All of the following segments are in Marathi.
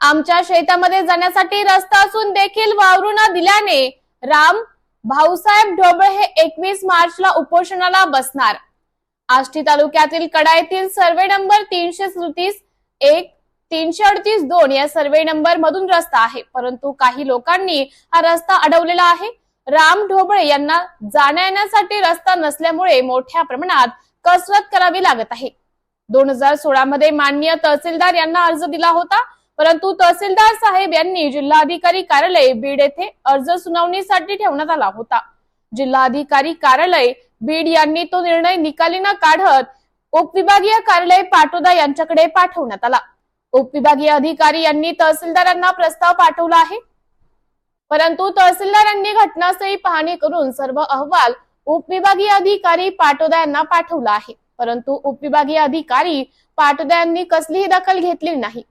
आमच्या शेतामध्ये जाण्यासाठी रस्ता असून देखील वावरू न दिल्याने राम भाऊसाहेब ढोबळे हे एकवीस मार्चला उपोषणाला बसणार. आष्टी तालुक्यातील कडा येथील सर्वे नंबर तीनशे सदतीस एक तीनशे अडतीस दोन या सर्वे नंबर मधून रस्ता आहे. परंतु काही लोकांनी हा रस्ता अडवलेला आहे. राम ढोबळे यांना जाण्या येण्यासाठी रस्ता नसल्यामुळे मोठ्या प्रमाणात कसरत करावी लागत आहे. दोन हजार सोळा मध्ये माननीय तहसीलदार यांना अर्ज दिला होता. परंतु तहसीलदार साहेब यांनी जिल्हाधिकारी कार्यालय बीड येथे अर्ज सुनावणीसाठी ठेवण्यात आला होता. जिल्हाधिकारी कार्यालय बीड यांनी तो निर्णय निकाली न काढत उपविभागीय कार्यालय पाटोदा यांच्याकडे पाठवण्यात आला. उपविभागीय अधिकारी यांनी तहसीलदारांना प्रस्ताव पाठवला आहे. परंतु तहसीलदारांनी घटनास्थळी पाहणी करून सर्व अहवाल उपविभागीय अधिकारी पाटोदा यांना पाठवला आहे. परंतु उपविभागीय अधिकारी पाटोदा यांनी कसलीही दखल घेतली नाही.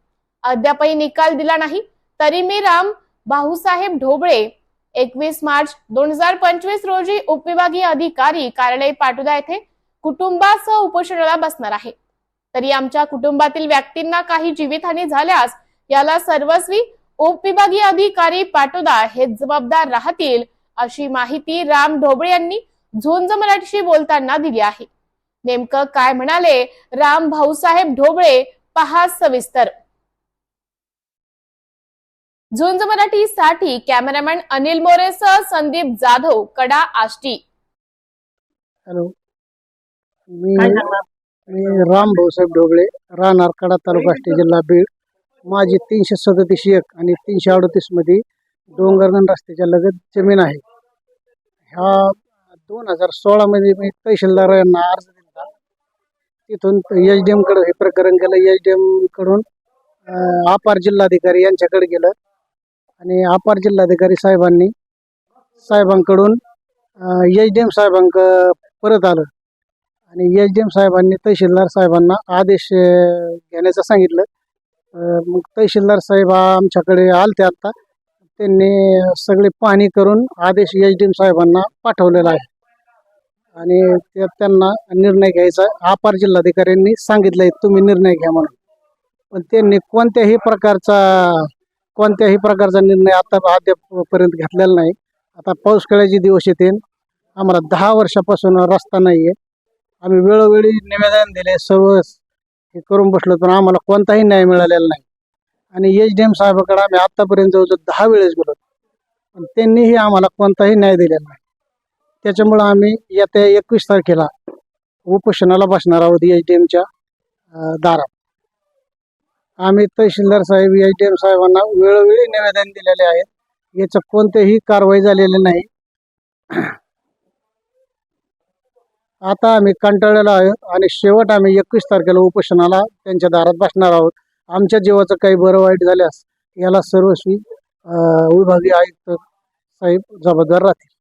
अद्यापही निकाल दिला नाही. तरी मी राम भाऊसाहेब ढोबळे एकवीस मार्च दोन हजार पंचवीस रोजी उपविभागीय अधिकारी कार्यालय पाटोदा येथे कुटुंबासह उपोषणाला बसणार आहे. तरी आमच्या कुटुंबातील व्यक्तींना काही जीवितहानी झाल्यास याला सर्वस्वी उपविभागीय अधिकारी पाटोदा हे जबाबदार राहतील अशी माहिती राम ढोबळे यांनी झुंज मराठीशी बोलताना दिली आहे. नेमकं काय म्हणाले राम भाऊसाहेब ढोबळे? पहा सविस्तर. झुंज मराठी साठी कॅमेरामॅन अनिल मोरेसह संदीप जाधव कडा आष्टी. हॅलो. मी मी राम भाऊसाहेब ढोबळे राहणार कडा तालुका आष्टी जिल्हा बीड. माझी तीनशे सदतीस एक आणि तीनशे अडतीसमध्ये डोंगरगण रस्त्याच्या लगत जमीन आहे. ह्या दोन हजार सोळामध्ये मी तहसीलदार यांना अर्ज दिला. तिथून एच डी एमकडे हे प्रकरण गेलं. एच डी एमकडून अपार जिल्हाधिकारी यांच्याकडे गेलं. आणि अपार जिल्हाधिकारी साहेबांनी साहेबांकडून एच डी एम साहेबांक परत आलं. आणि एच डी एम साहेबांनी तहसीलदार साहेबांना आदेश घेण्याचं सांगितलं. मग तहसीलदार साहेब आमच्याकडे आलते आत्ता त्यांनी सगळी पाहणी करून आदेश एच डी एम साहेबांना पाठवलेला आहे. आणि त्यात त्यांना निर्णय घ्यायचा अपार जिल्हाधिकाऱ्यांनी सांगितलं आहे तुम्ही निर्णय घ्या म्हणून. पण त्यांनी कोणत्याही प्रकारचा कोणत्याही प्रकारचा निर्णय आता अद्यापपर्यंत घेतलेला नाही. आता पाऊसकाळाचे दिवस येतील. आम्हाला दहा वर्षापासून रस्ता नाही आहे आम्ही वेळोवेळी निवेदन दिले सर्व हे करून बसलो पण आम्हाला कोणताही न्याय मिळालेला नाही. आणि एच डी एम साहेबाकडे आम्ही आत्तापर्यंत जवळजवळ दहा वेळेस गेलो पण त्यांनीही आम्हाला कोणताही न्याय दिलेला नाही. त्याच्यामुळं आम्ही येत्या एकवीस तारखेला उपोषणाला बसणार आहोत एच डी एमच्या दारात. आम्ही तहसीलदार साहेब एच डी एम साहेबांना वेळोवेळी निवेदन दिलेले आहेत. याचं कोणतेही कारवाई झालेली नाही. आता आम्ही कंटाळलेलो आहोत आणि शेवट आम्ही एकवीस तारखेला उपोषणाला त्यांच्या दारात बसणार आहोत. आमच्या जीवाचं काही बरं वाईट झाल्यास याला सर्वस्वी विभागीय आयुक्त साहेब जबाबदार राहतील.